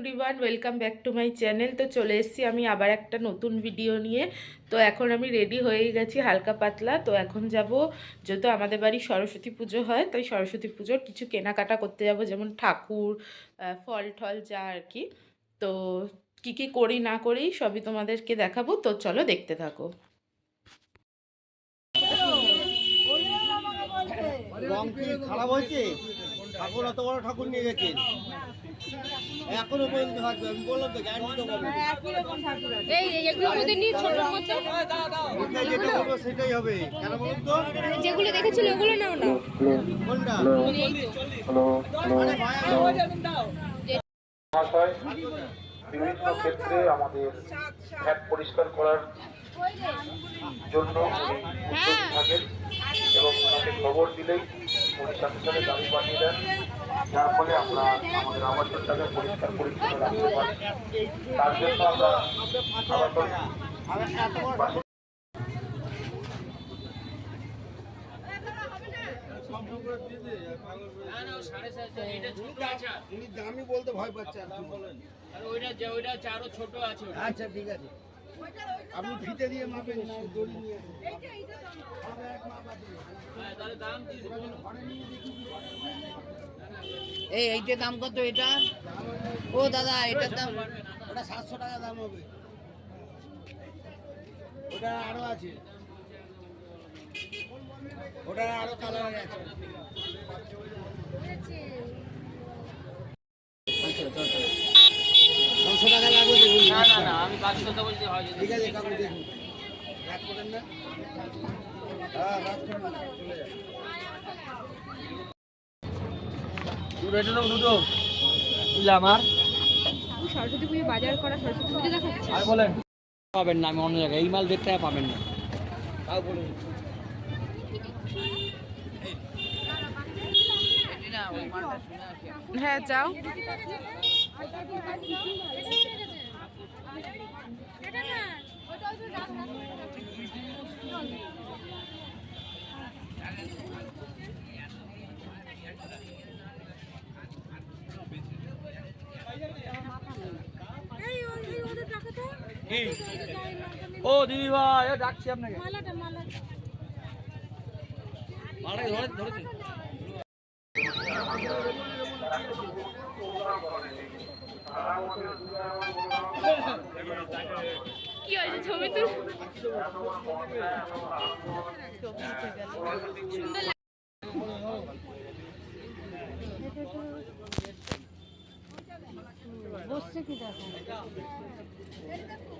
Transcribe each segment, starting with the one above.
Everyone welcome back to my channel তো চলে এসেছি আমি আবার একটা নতুন ভিডিও নিয়ে। তো এখন আমি রেডি হয়ে গেছি হালকা পাতলা। তো এখন যাব, যেহেতু আমাদের বাড়ি সরস্বতী পুজো হয়, তাই সরস্বতী পুজোর কিছু কেনাকাটা করতে যাব, যেমন ঠাকুর ফল টল যা আর কি। তো কি কি করি না করি সবই তোমাদেরকে দেখাবো। তো চলো দেখতে থাকো। খারাপ হয়েছে? ঠাকুর অত বড় ঠাকুর নিয়ে গেছেন। এখনও পর্যন্ত থাকবে আমি বললাম তো গ্যারান্টি তো এই এগুলো ওদের নিয়ে ছোট মতো যেটা বলব সেটাই হবে কেন বলুন তো যেগুলো দেখেছিল ওগুলো নাও না কোনটা বিভিন্ন ক্ষেত্রে আমাদের ফ্যাট পরিষ্কার করার জন্য থাকেন এবং ওনাকে খবর দিলেই উনি সাথে সাথে গাড়ি পাঠিয়ে দেন যার ফলে আমরা আমাদের আবাসনটাকে পরিষ্কার পরিচ্ছন্ন রাখতে পারি। তার জন্য আমরা আবাসন উনি দামি বলতে ভয় পাচ্ছে আর কি বলেন। আচ্ছা ঠিক আছে। আপনি ফিতে দিয়ে মাপেন না দড়ি নিয়ে। এই এইটার দাম কত এটা? ও দাদা এটার দাম ওটা সাতশো টাকা দাম হবে। ওটা আরও আছে। ওটা আরও কালার আছে। ছশো টাকা লাগবে দেখুন। না না না আমি পাঁচশো হয় ঠিক আছে কাকু দেখুন। রাগ করেন না? হ্যাঁ রাগ করেন না যান সরস্বতী পুজো বাজার করা সরস্বতী পুজো দেখাচ্ছি। পাবেন না আমি অন্য জায়গায়। এই মাল দেড় টাকা পাবেন না। তাও বলুন। হ্যাঁ যাও। ও দিদি ভাই ডাকছি আপনাকে। কি হয়েছে ছবি তুল? দুই দুয়ের মাল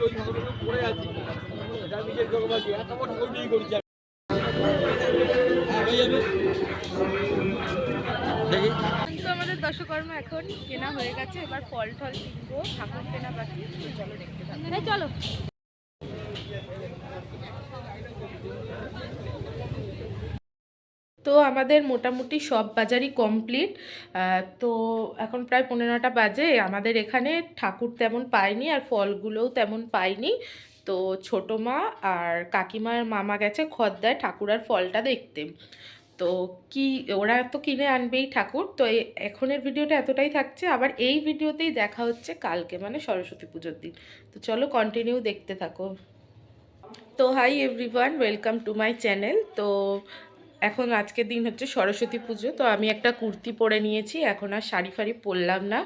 ওই ঠাকুরটা পড়ে আছে নিজের জগবাজি এত বড় করছি দশকর্ম এখন কেনা হয়ে গেছে এবার ফল টল কিনবো ঠাকুর কেনা বাকি তো চলো দেখতে থাকো। চলো। তো আমাদের মোটামুটি সব বাজারই কমপ্লিট তো এখন প্রায় পনেরোটা বাজে আমাদের এখানে ঠাকুর তেমন পাইনি আর ফলগুলোও তেমন পাইনি। তো ছোটো মা আর কাকিমার মামা গেছে খদ্দায় ঠাকুর আর ফলটা দেখতে। তো কি, ওরা তো কিনে আনবেই ঠাকুর। তো এখনের ভিডিওটা এতটাই থাকছে, আবার এই ভিডিওতেই দেখা হচ্ছে কালকে মানে সরস্বতী পুজোর দিন। তো চলো কন্টিনিউ দেখতে থাকো। তো hi everyone welcome to my channel তো এখন আজকের দিন হচ্ছে সরস্বতী পুজো। তো আমি একটা কুর্তি পরে নিয়েছি, এখন আর শাড়ি ফাড়ি পরলাম না।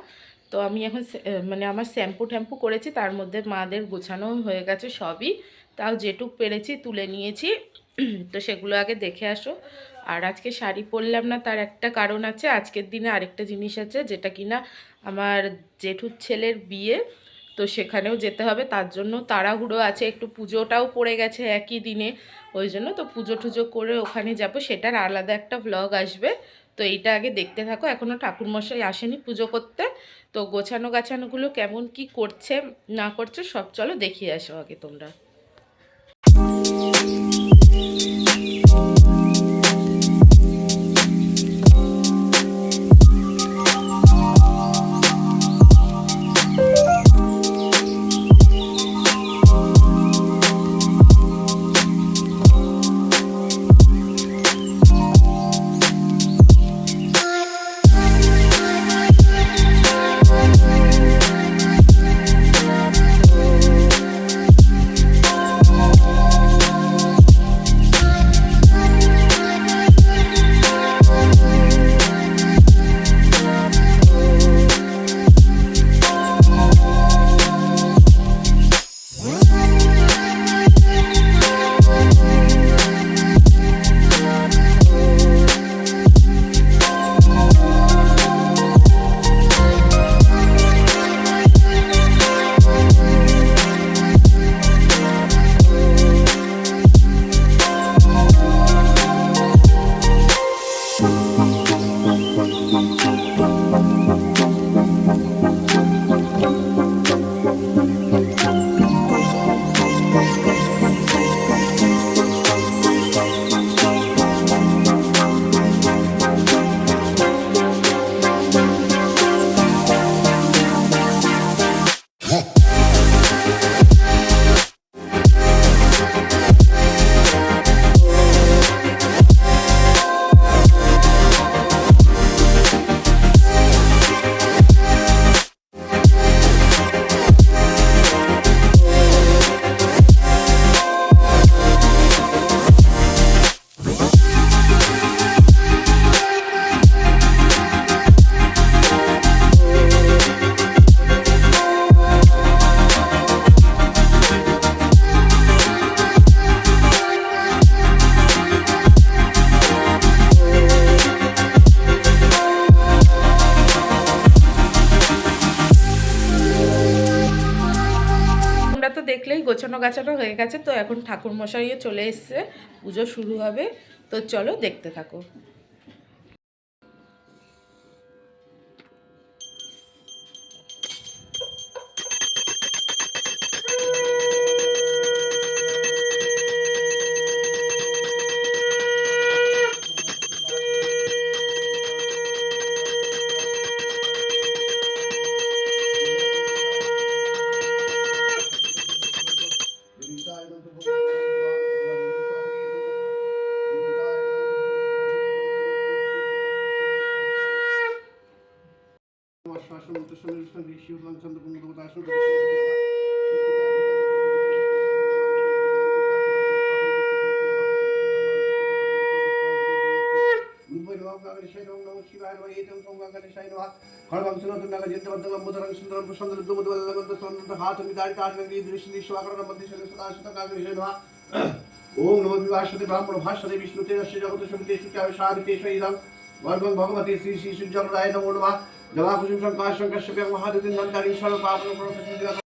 তো আমি এখন মানে আমার শ্যাম্পু ট্যাম্পু করেছি, তার মধ্যে মাদের গোছানো হয়ে গেছে সবই। তাও যেটুক পেরেছি তুলে নিয়েছি। তো সেগুলো আগে দেখে আসো। আর আজকে শাড়ি পরলাম না, তার একটা কারণ আছে, আজকের দিনে আরেকটা জিনিস আছে, যেটা কিনা আমার জেঠুর ছেলের বিয়ে, তো সেখানেও যেতে হবে, তার জন্য তাড়াহুড়ো আছে, একটু পুজোটাও পড়ে গেছে একই দিনে, ওই জন্য তো পুজো টুজো করে ওখানে যাব, সেটার আলাদা একটা ভ্লগ আসবে, তো এইটা আগে দেখতে থাকো, এখনও ঠাকুরমশাই আসেনি পুজো করতে, তো গোছানো গাছানোগুলো কেমন কি করছে, না করছে, সব চলো দেখিয়ে আসো আগে তোমরা। গোছানো গাছানো হয়ে গেছে, তো এখন ঠাকুর মশাইও চলে এসছে, পুজো শুরু হবে, তো চলো দেখতে থাকো। শাসন উত্তর ঋষি উল্লাংচন্দ্র বঙ্গবন্ধু দাস ওম নম বিভাষতে ব্রাহ্মণ ভাষতে বিষ্ণু তেজস্ব জগত সঙ্গীতেশু চাবে সাধিতেশু ইদম ভগবতী শ্রী শ্রী সূর্য রায় নমো নমা জমা কুসুম সংখ্যা সংখ্যা সুবিধা মহাদিন নন্দারী স্বরূপ আপন প্রকৃতি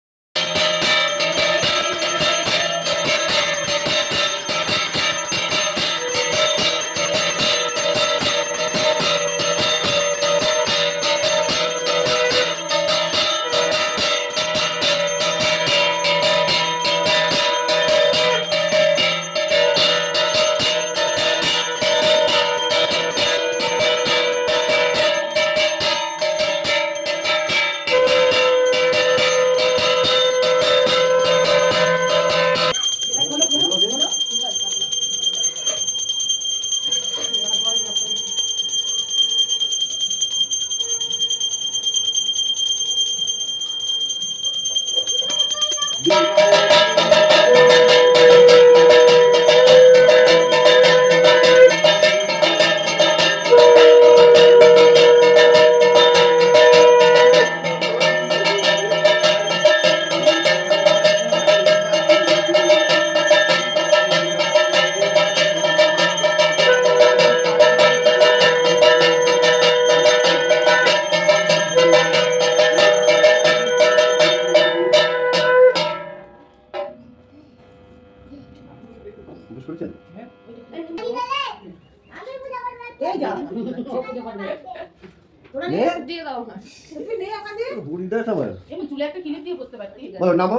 নম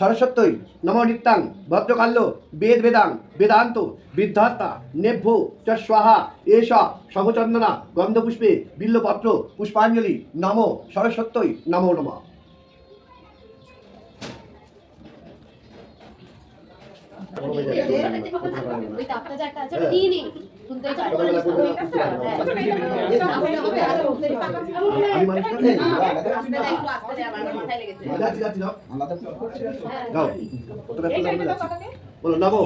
সরস্বত্যই নম নিত্যাং ভদ্রকাল্য বেদ বেদাং বেদান্ত বিদ্ধাত্তা নেভ্য চ স্বাহা এষ সহচন্দনা গন্ধপুষ্পে বিল্লপত্র পুষ্পাঞ্জলি নম সরস্বত্যই নমো নমঃ ওই তাপটা একটা আছে নিয়ে নিই কত ব্যস্ত আমরা যাচ্ছি। বলো? নম।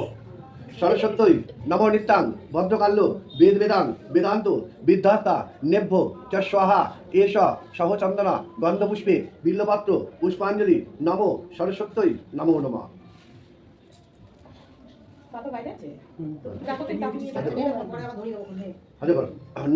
সরস্বত্যই নম নিত্যাং ভদ্রকাল্য বেদ বেদাং বেদান্ত বিদ্যাস্তা নেভ্য চ স্বাহা এষ সহচন্দনা গন্ধপুষ্পে বিল্লপাত্র পুষ্পাঞ্জলি নম। সরস্বত্যই নমো নমঃ।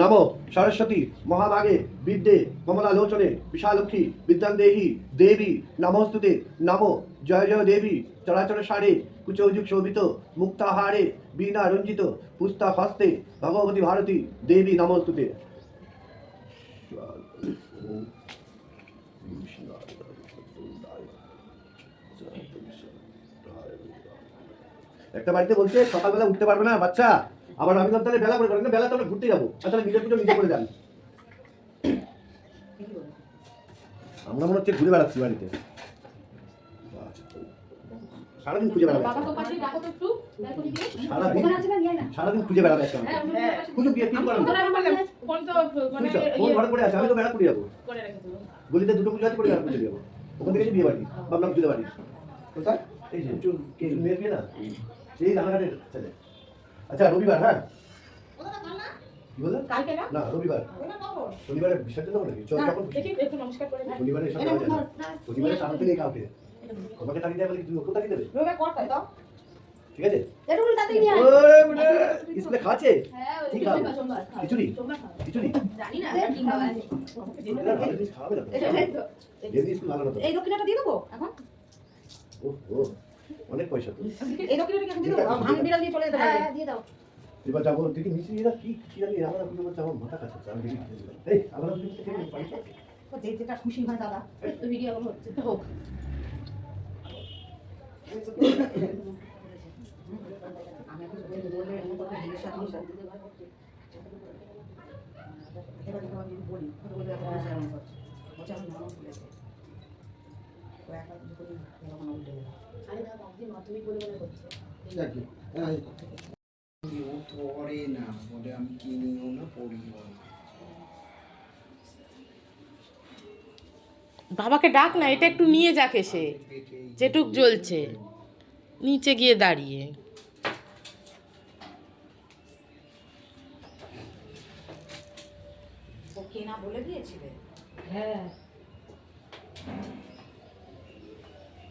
নম সরস্বতী মহাভাগে বিদ্যে কমলালোচনে বিশালক্ষী বিদ্যাং দেহি দেবী নমস্তুতে নম জয় জয় দেবী চরাচর সারে কুচৌযুগ শোভিত মুক্তাহারে বীণা রঞ্জিত পুস্তা হস্তে ভগবতী ভারতী দেবী নমস্তুতে। একটা বাড়িতে বলছে সকালবেলা উঠতে পারবে না বাচ্চা। আবার আমি তাহলে বেলা করে করেন বেলা তাহলে ঘুরতে যাব। তাহলে নিজের পুজো নিজে করে যান। আমরা মনে হচ্ছে ঘুরে বেড়াচ্ছি বাড়িতে। সারাদিন খুঁজে বেড়াবে বাবা তো পাশে রাখো তো একটু। দেখো দিকে সারাদিন ওখানে আছে না নিয়ে না। সারাদিন খুঁজে বেড়াবে একটা হ্যাঁ হ্যাঁ। খুঁজে করেন ফোন মানে ইয়ে ঘরে পড়ে আছে আমি তো বেড়া করে যাব করে গলিতে দুটো পুজো আছে পরে বেড়া করে যাব। ওখান থেকে বিয়ে বাড়ি। ভাবলাম পুজো বাড়ি। কোথায়? এই যে মেয়ের বিয়ে না? সেই রানাঘাটের ছেলে আচ্ছা রবিবার হ্যাঁ? কি বললে? না? রবিবার। শনিবারে বিসর্জন দেবো নাকি? চল যখন। শনিবারে এসব করা যায় না। শনিবারে সামনে থেকে কাউকে। তোমাকে তুমি তাড়িয়ে দেবে? ঠিক আছে? বেটা, স্কুলে খাচ্ছে হ্যাঁ কি। খিচুড়ি? খিচুড়ি? জানি না কি খাওয়া খাওয়াবে না। এই দক্ষিণাটা দিয়ে দেবো এখন? অনেক পয়সা তো। দেবো আমি বিড়াল দিয়ে চলে যেতে পারি দিয়ে দাও। এবার যাব দেখি মিশি এরা কি কি জানি আমরা করছে আমার মাথা কাছে আমি দেখি এই আমরা পাইছো ও যে যেটা খুশি হয় দাদা তো ভিডিও হচ্ছে। তো হোক। আমি এখন বলে এবার আমি বলি বলে আমি বলেছে। ও পড়ে না বলে আমি কিনিও না পড়িও না বাবাকে ডাক না এটা একটু নিয়ে যাক এসে। যেটুক জ্বলছে। নিচে গিয়ে দাঁড়িয়ে। ও কেনা বলে দিয়েছিলে? হ্যাঁ।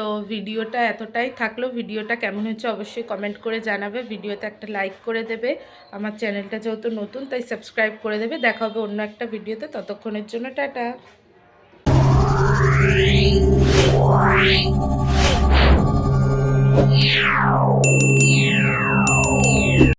তো ভিডিওটা এতটাই থাকল ভিডিওটা কেমন হচ্ছে অবশ্যই কমেন্ট করে জানাবে ভিডিওতে একটা লাইক করে দেবে আমার চ্যানেলটা যেহেতু নতুন তাই সাবস্ক্রাইব করে দেবে দেখা হবে অন্য একটা ভিডিওতে ততক্ষণের জন্য টাটা